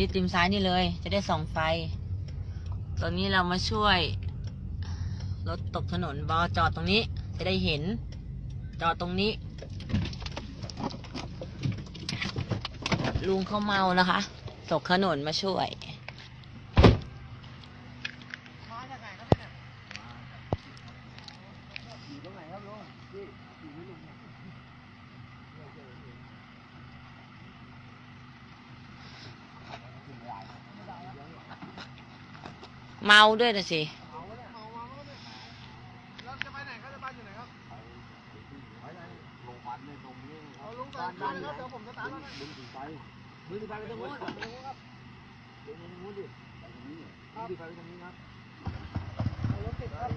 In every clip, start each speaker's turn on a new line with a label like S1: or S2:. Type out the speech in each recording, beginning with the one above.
S1: ชิดริมซ้ายนี่เลย จะได้ส่องไฟ ตอนนี้เรามาช่วย รถตกถนนบอจอดตรงนี้ จะได้เห็น จอดตรงนี้ ลุงเขาเมานะคะ ตกถนนมาช่วย
S2: มาจากไหนครับเนี่ย
S3: อยู่ตรงไหนครับลุงพี่อยู่ที่ลุง เนี่ย
S1: เมาด้วยนะสิ
S2: เอาวะเนี่ยเอามาแล้วเนี่ยแล้วจะไปไหนครับจะบ้านอยู่ไหนครับ
S3: ไปไหนลงพันเนี่ยตรงนี้
S2: เอาลุงไปบ้านครับเดี๋ยวผมสตาร์ทแล้วนะ
S3: ลุงถึงไปลุงถึงไปไปตรงนู้นไปตรงนู้นครับลุงตรงนู้นดิไปตรงนี้ลุงถึงไปไปตรงนี้ครับ
S2: เอารถติดครับ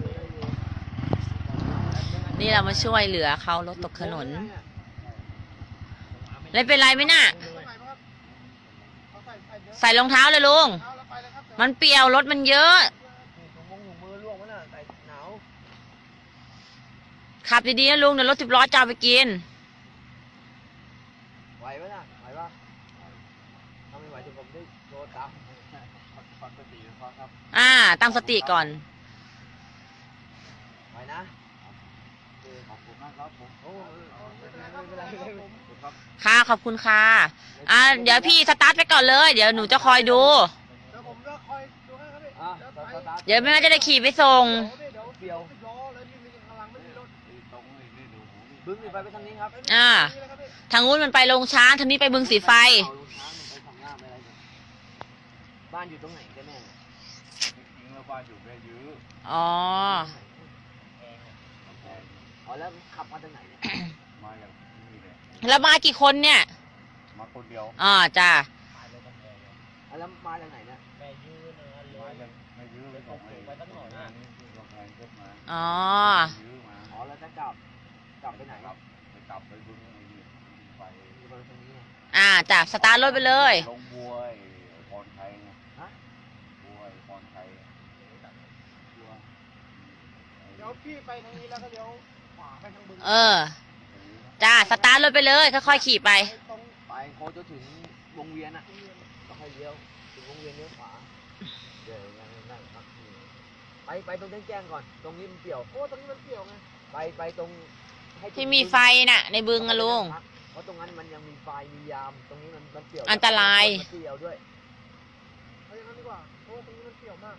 S1: นี่เรามาช่วยเหลือเขารถตกถนนไม่เป็นไรไหมน่ะ
S2: ใส่ไหมครับเอาใส่ใส่เยอะ
S1: ใส่รองเท้าเลยลุง มันเปรียวรถมันเยอะ
S3: ถุงมงถุงมือล่วงมั้ยน่ะใส่หนาว
S1: ขับดีๆนะลุงเดี๋ยวรถสิบล้อจะเอาไปกิน
S3: ไหวไหมน่ะไหวปะถ้าไม่ไหวเดี๋ยวผมได้โทรตามฟังสตินะครับ
S1: อ่า ตั้งสติก่อน
S3: ไหวนะขอบคุณมากครับผมโอ้ไม่เป็นไรไม่เป็นไรไม่เป็นไรครับ
S1: ค่ะ ขอบคุณค่ะ อ่า เดี๋ยวพี่สตาร์ทไปก่อนเลย เดี๋ยวหนูจะคอยดู
S2: เดี๋ยว
S1: แม่จะได้ขี่ไปส่ง
S2: เดี๋ยว
S3: เปรียว
S2: ติดล้อแล้วนี่มีกำลังไม่มีรถ
S3: ตรงนี้นี่ดูบึ้งนี่ไปไปทางนี้ครับ
S1: อ่า ทางนู้นมันไปลงช้างทางนี้ไปบึงสีไฟ
S3: เอาลูกช้างมันไปทำงานไปอะไรกันบ้านอยู่ตรงไหนกันแน่เนี่ย
S4: จริงๆแล้วบ้านอยู่แม่ยื้อ
S1: อ๋อ
S3: อ๋อแล้วขับมาจากไหนเนี่ย
S4: มาอย่างนี้เลย
S1: แล้วมากี่คนเนี่ย
S4: มาคนเดียว
S1: อ๋อจ้ะ
S3: อ๋อแล้วมาจากไหนเนี่ย
S4: มาอย่าง ไม่ยื้อไปส่งไอ้ไปตั้งหน่อยนะนี่กำแพงขึ้นมา
S1: อ๋อ
S4: ยื้อมา
S3: อ๋อแล้วจะกลับกลับไปไหน
S4: ครับไปกลับไปบึงไอ้นี่ไป
S3: อยู่บริเวณตรงนี้ไง
S1: อ่าจ้ะสตาร์ทรถไปเลย
S4: ลงบัวไอ้พรไทยไง
S3: ฮะ
S4: บัวไอ้พรไทย
S3: บัว
S2: เดี๋ยวพี่ไปทางนี้แล้วก็เดี๋ยวขวาไปทางบึง
S1: เออ จ้าสตาร์ทรถไปเลย ค่อยๆขี่ไป
S2: ไปตรง
S3: ไปโค้งจนถึงวงเวียนอะก็ค่อยเลี้ยวถึงวงเวียนเลี้ยวขวาเดี๋ยวนั่งนั่งครับ ไปไปตรงแจ้งๆก่อน ตรงนี้มันเปลี่ยว
S2: โอ้ตรงนี้มันเปลี่ยวไง
S3: ไปไปตรงให้ถึง
S1: ที่มีไฟน่ะ ในบึงอะลุง
S3: เพราะตรงนั้นมันยังมีไฟมียาม ตรงนี้มันมันเปลี่ยว
S1: อันตราย
S3: มันเปลี่ยวด้วย
S2: เอาอย่างนั้นดีกว่าเพราะว่าตรงนี้มันเปลี่ยวมาก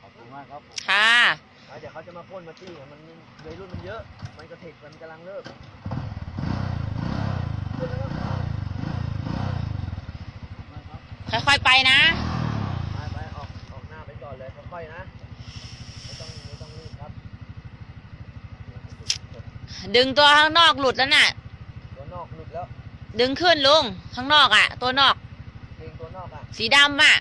S4: ขอบคุณมากครับผม
S1: ค่ะ
S3: แล้วเดี๋ยวเขาจะมาพ่นมาตี้อะมันวัยรุ่นมันเยอะ มันกระเทกมันกำลังเลิก
S1: ค่อยๆไปนะ
S3: ไปไปออกออกหน้าไปก่อ นเลยค่อยๆนะไม่ต้องไม่ต้องรีบครับ
S1: ดึงตัวข้างนอกหลุดแล้วน่ะ
S3: ตัวนอกหลุดแล้ว
S1: ดึงขึ้นลุงข้างนอกอะ ตัวนอก
S3: เพลงตัวนอกอะ
S1: สีดำอะ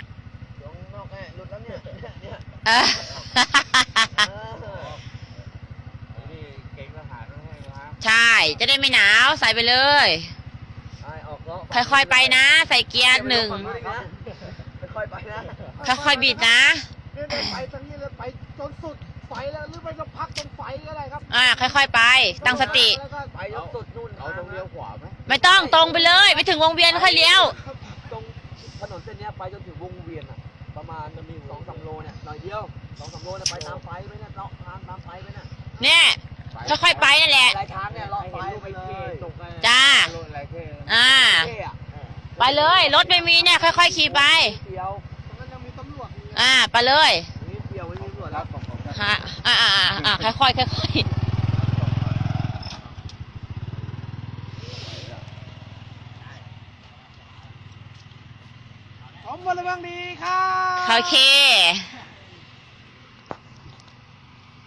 S3: ตัวนอกแน่หลุดแล้วเนี่ยเนี่ย
S1: เออ
S3: เออ
S4: นี่เก่งทหารต้องให้นะครับ
S1: ใช่ จะได้ไม่หนาวใส่ไปเลย
S3: ไปออกล้อ
S1: ค่อยๆไปนะ ใส่เกียร์หนึ่ง
S3: ค่อยๆไปนะ
S1: ค่อยๆบิดนะ
S2: เนี่ยเนี่ยไปทางนี้เลยไปจนสุดไฟแล้วหรือไปสักพักตรงไฟก็ได้ครับ
S1: อ่าค่อยๆไป ตั้งสติ
S2: แล้วก็
S3: ไปยกสุดนู่น
S4: เอาตรงเลี้ยวขวาไหม
S1: ไม่ต้องตรงไปเลยไปถึงวงเวียนค่อยเลี้ยว
S3: ตรงถนนเส้นเนี้ยไปจนถึงวงเวียนอะ ประมาณจะมีสองสามโลเนี่ยหน่อยเดียวสองสามโลเนี่ยไปตามไฟไปเนี่ยเลาะทางตามไฟไปเนี่ย
S1: เนี่ยค่อยๆไปนั่นแหละ
S3: ปลายทางเนี่ยเลาะไฟไปเลย
S1: จ้า
S4: รถอะไรแค่
S1: อ่า
S3: เท่อะ
S1: ไปเลย รถไม่มีเนี่ยค่อยๆขี่ไป
S3: เปรียว
S2: อยู่
S1: อ่า ไปเลย
S3: ตรงนี้เปรียวไม่มีตำรวจ
S4: ค
S3: แล้
S4: รั
S3: ว
S4: บขอบคุณครับ
S1: ฮะอ่าอ่าอ่าอ่าค่อยๆค่อย
S2: ผมพลเมืองดีครั
S1: ๆ
S2: บ
S1: โอเค